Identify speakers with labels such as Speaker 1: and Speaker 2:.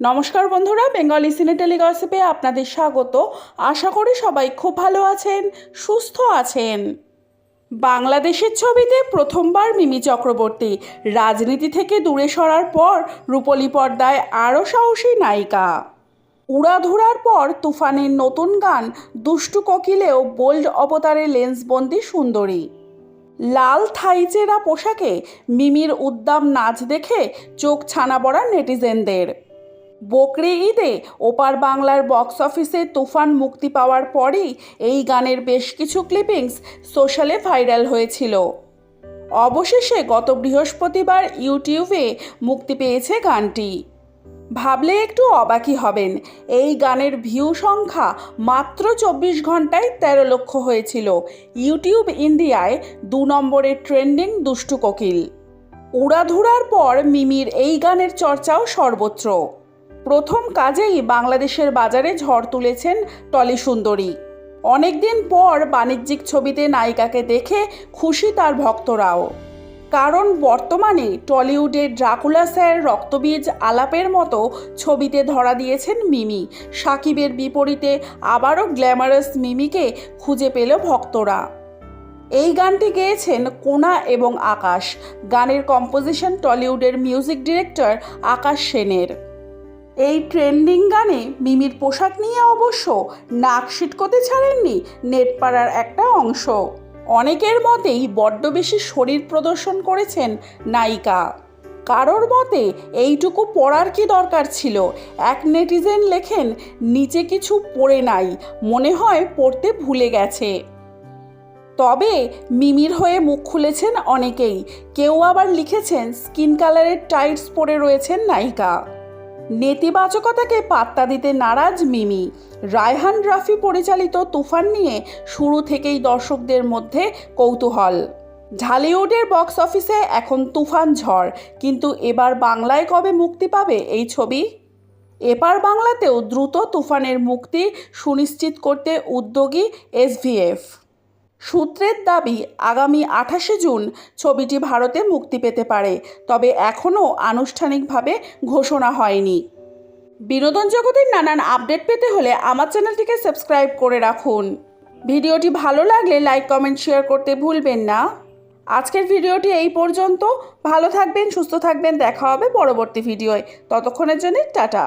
Speaker 1: নমস্কার বন্ধুরা বেঙ্গলি সিনেটেলি গসিপে আপনাদের স্বাগত। আশা করি সবাই খুব ভালো আছেন, সুস্থ আছেন। বাংলাদেশের ছবিতে প্রথমবার মিমি চক্রবর্তী রাজনীতি থেকে দূরে সরার পর রূপলী পর্দায় আরও সাহসী নায়িকা। উড়াধুরার পর তুফানের নতুন গান দুষ্টু কোকিলেও বোল্ড অবতারে লেন্সবন্দি সুন্দরী। লাল থাইচেরা পোশাকে মিমির উদ্দাম নাচ দেখে চোখ ছানা পড়া নেটিজেনদের। বকরি ঈদে ওপার বাংলার বক্স অফিসে তুফান মুক্তি পাওয়ার পরই এই গানের বেশ কিছু ক্লিপিংস সোশ্যালে ভাইরাল হয়েছিল। অবশেষে গত বৃহস্পতিবার ইউটিউবে মুক্তি পেয়েছে গানটি। ভাবলে একটু অবাকই হবেন, এই গানের ভিউ সংখ্যা মাত্র চব্বিশ ঘন্টায় তেরো লক্ষ হয়েছিল। ইউটিউব ইন্ডিয়ায় দু নম্বরের ট্রেন্ডিং দুষ্টু কোকিল। উড়াধুরার পর মিমির এই গানের চর্চাও সর্বত্র। প্রথম কাজেই বাংলাদেশের বাজারে ঝড় তুলেছেন টলি সুন্দরী। অনেকদিন পর বাণিজ্যিক ছবিতে নায়িকাকে দেখে খুশি তার ভক্তরাও। কারণ বর্তমানে টলিউডে ড্রাকুলা স্যার রক্তবীজ আলাপের মতো ছবিতে ধরা দিয়েছেন মিমি। সাকিবের বিপরীতে আবারও গ্ল্যামারাস মিমিকে খুঁজে পেল ভক্তরা। এই গানটি গেয়েছেন কোনা এবং আকাশ। গানের কম্পোজিশন টলিউডের মিউজিক ডিরেক্টর আকাশ সেনের। এই ট্রেন্ডিং গানে মিমির পোশাক নিয়ে অবশ্য নাক সিটকোতে ছাড়েননি নেটপাড়ার একটা অংশ। অনেকের মতেই বড্ড বেশি শরীর প্রদর্শন করেছেন নায়িকা। কারোর মতে এইটুকু পড়ার কি দরকার ছিল? এক নেটিজেন লেখেন, নিচে কিছু পড়ে নাই, মনে হয় পড়তে ভুলে গেছে। তবে মিমির হয়ে মুখ খুলেছেন অনেকেই। কেউ আবার লিখেছেন, স্কিন কালারের টাইটস পরে রয়েছেন নায়িকা। নেতিবাচকতাকে পাত্তা দিতে নারাজ মিমি। রায়হান রাফি পরিচালিত তুফান নিয়ে শুরু থেকেই দর্শকদের মধ্যে কৌতূহল। ঢালিউডের বক্স অফিসে এখন তুফান ঝড়, কিন্তু এবার বাংলায় কবে মুক্তি পাবে এই ছবি? এপার বাংলাতেও দ্রুত তুফানের মুক্তি সুনিশ্চিত করতে উদ্যোগী এসভিএফ। সূত্রের দাবি, আগামী আঠাশে জুন ছবিটি ভারতে মুক্তি পেতে পারে, তবে এখনও আনুষ্ঠানিকভাবে ঘোষণা হয়নি। বিনোদন জগতের নানান আপডেট পেতে হলে আমার চ্যানেলটিকে সাবস্ক্রাইব করে রাখুন। ভিডিওটি ভালো লাগলে লাইক, কমেন্ট, শেয়ার করতে ভুলবেন না। আজকের ভিডিওটি এই পর্যন্ত। ভালো থাকবেন, সুস্থ থাকবেন। দেখা হবে পরবর্তী ভিডিওয়। ততক্ষণের জন্য টাটা।